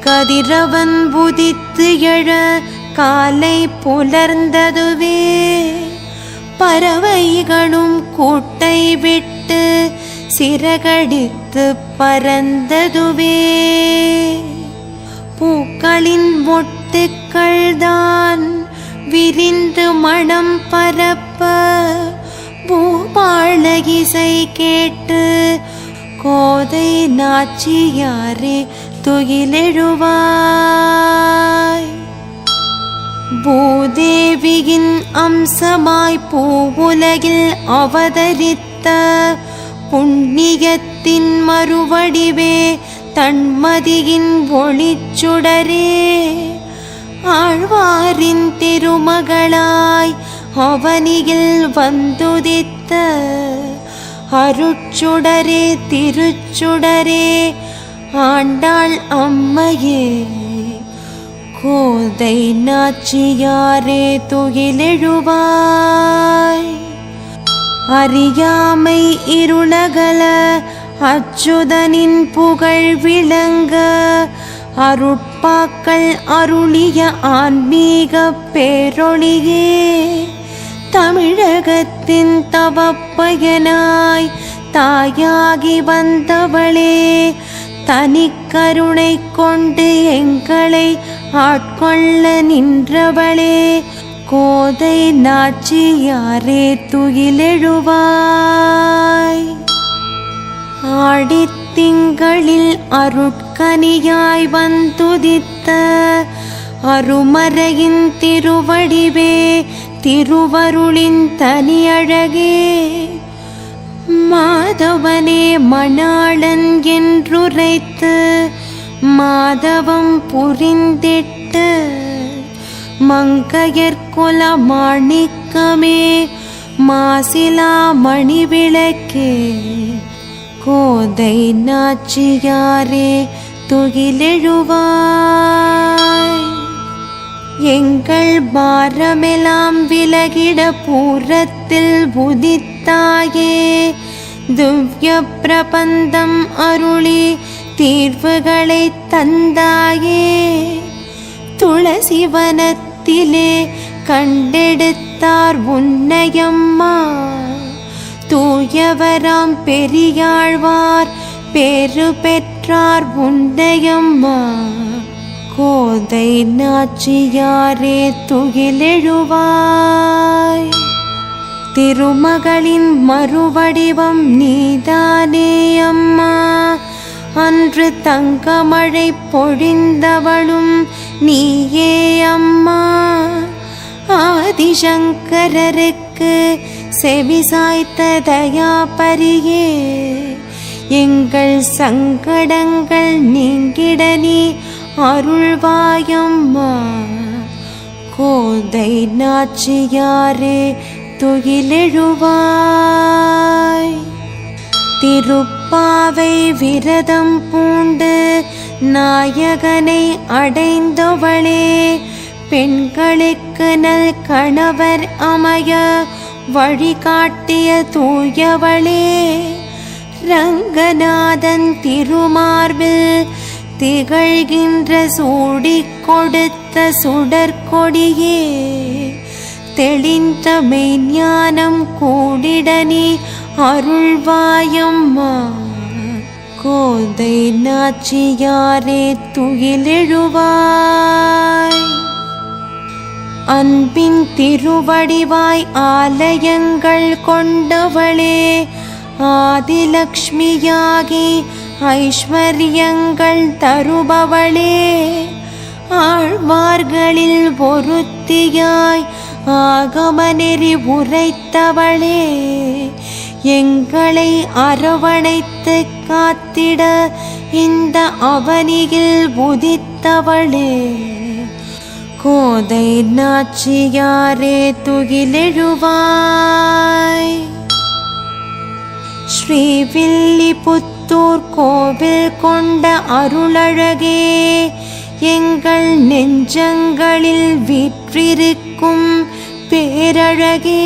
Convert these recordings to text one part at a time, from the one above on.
கதிரவன் உதித்து எழ காலை புலர்ந்ததுவே. பறவைகளும் கூட்டை விட்டு சிறகடித்து பறந்ததுவே. பூக்களின் மொட்டுக்கள் தான் விரிந்து மனம் பரப்ப பூபாள இசை கேட்டு கோதை நாச்சியாரே துயிலெழுவாய். பூதேவியின் அம்சமாய் பூ உலகில் அவதரித்த புண்ணியத்தின் மறுவடிவே தன்மதியின் ஒளிச்சுடரே. ஆழ்வாரின் திருமகளாய் அவனியில் வந்துதித்த அருட்சுடரே திருச்சுடரே ஆண்டாள் அம்மையே கோதை நாச்சியாரே துகிலெழுவாய் அறியாமை இருளகல அச்சுதனின் புகழ் விளங்க அருட்பாக்கள் அருளிய ஆன்மீக பேரொளியே தமிழகத்தின் தவப்பயனாய் தாயாகி வந்தவளே தனிக்கருணை கொண்டு எங்களை ஆட்கொள்ள நின்றவளே கோதை நாச்சியாரே துயிலெழுவாய். ஆடித்திங்களில் அருட்கனியாய் வந்துதித்த அருமறையின் திருவடிவே திருவருளின் தனியழகே. மாதவனே மணாளன் என்றுரைத்து மாதவம் புரிந்திட்டு மங்கையர்குல மாணிக்கமே மாசிலா மணிவிளக்கே கோதை நாச்சியாரே துகிலெழுவாய் எங்கள் பாரமெல்லாம் விலகிட பூரத்தில் உதித்தாயே திவ்ய பிரபந்தம் அருளி தீர்வுகளை தந்தாயே. துளசி வனத்திலே கண்டெடுத்தார் உன்னையம்மா தூயவராம் பெரியாழ்வார் பேரு பெற்றார் உண்டையம்மா கோதை நாச்சியாரே துகிலெழுவாய் திருமகளின் மறுவடிவம் நீதானே அம்மா. அன்று தங்கமழை பொழிந்தவளும் நீயே அம்மா. ஆதிசங்கரருக்கு செவி சாய்த்த தயாபரியே எங்கள் சங்கடங்கள் நீங்கிட நீ அருள்வாயம்மா. கோதை நாச்சியாரே துயிலெழுவாய். திருப்பாவை விரதம் பூண்டு நாயகனை அடைந்தவளே பெண்களுக்கு நல் கணவர் அமைய வழிகாட்டிய தூயவளே ரங்கநாதன் திருமார்பில் திகழ்கின்ற சூடி கொடுத்த சுடற்கொடியே தெளிந்த மெய்ஞானம் கூடிடனி அருள்வாயம்மா. கோதை நாச்சியாரே துயிலெழுவாய். அன்பின் திருவடிவாய் ஆலயங்கள் கொண்டவளே ஆதிலக்ஷ்மியாகி ஐஸ்வர்யங்கள் தருபவளே. ஆழ்வார்களில் ஒருத்தியாய் ஆகமநெறி உரைத்தவளே எங்களை அரவணைத்து காத்திட இந்த அவனியில் உதித்தவளே. கோதை நாச்சியாரே துகிலெழுவாய் ஸ்ரீவில்லிபுத்தூர் கோவில் கொண்ட அருளழகே எங்கள் நெஞ்சங்களில் வீற்றிருக்கும் பேரழகே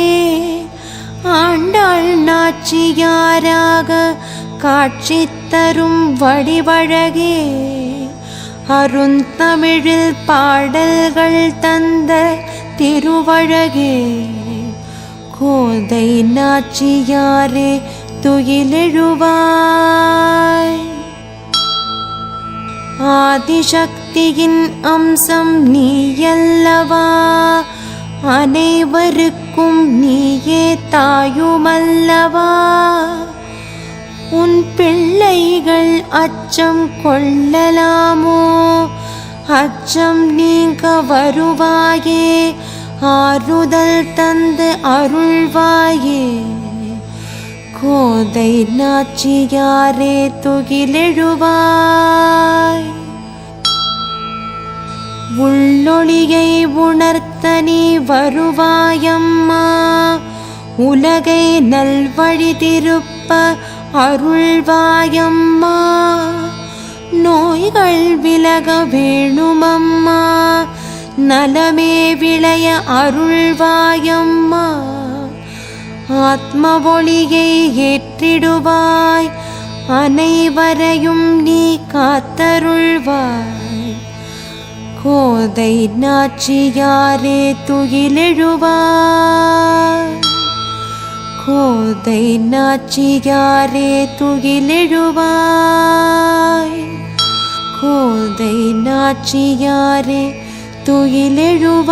ஆண்டாள் நாச்சியாராக காட்சி தரும் வடிவழகே அருந்தமிழில் பாடல்கள் தந்த திருவழகே கோதை நாச்சியாரே துயிலெழுவாய். ஆதிசக்தியின் அம்சம் நீயல்லவா அனைவருக்கும் நீயே தாயுமல்லவா. உன் பிள்ளைகள் அச்சம் கொள்ளலாமோ? அச்சம் நீங்க வருவாயே ஆறுதல் தந்து அருள்வாயே. கோதை நாச்சியாரே துகிலெழுவாய். உள்ளொளியை உணர்த்த நீ வருவாயம்மா. உலகை நல்வழி திருப்ப அருள்வாயம்மா நோய்கள் விலக வேணுமம்மா நலமே விளைய அருள்வாயம்மா. ஆத்ம ஒளியை ஏற்றிடுவாய் அனைவரையும் நீ காத்தருள்வாய். கோதை நாச்சியாரே துயிலெழுவாய். கோதை நாச்சியாரே துயிலெழுவாய். கோதை நாச்சியாரே துயிலெழுவாய்.